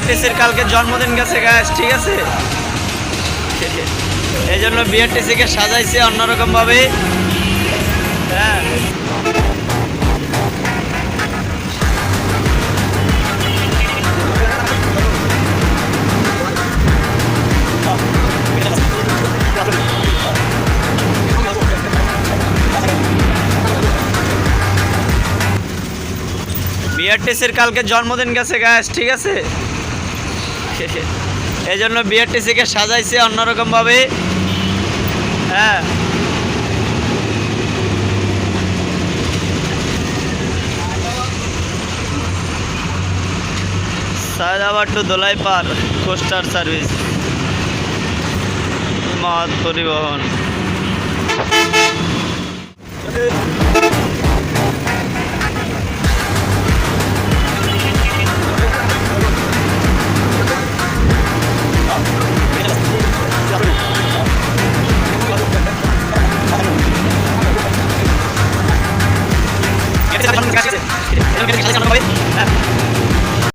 বিআরটিসির কালকে জন্মদিন গেছে গ্যাস ঠিক আছে? এই জন্য বিআরটিসিকে সাজাইছে অন্যরকম ভাবে হ্যাঁ। বিআরটিসির কালকে জন্মদিন গেছে গ্যাস ঠিক আছে? এই জন্য বিআরটিসিকে সাজাইছে অন্যরকম ভাবে হ্যাঁ। Sayedabad to Dolaipar coaster service. Mohot Paribahan. Kasih.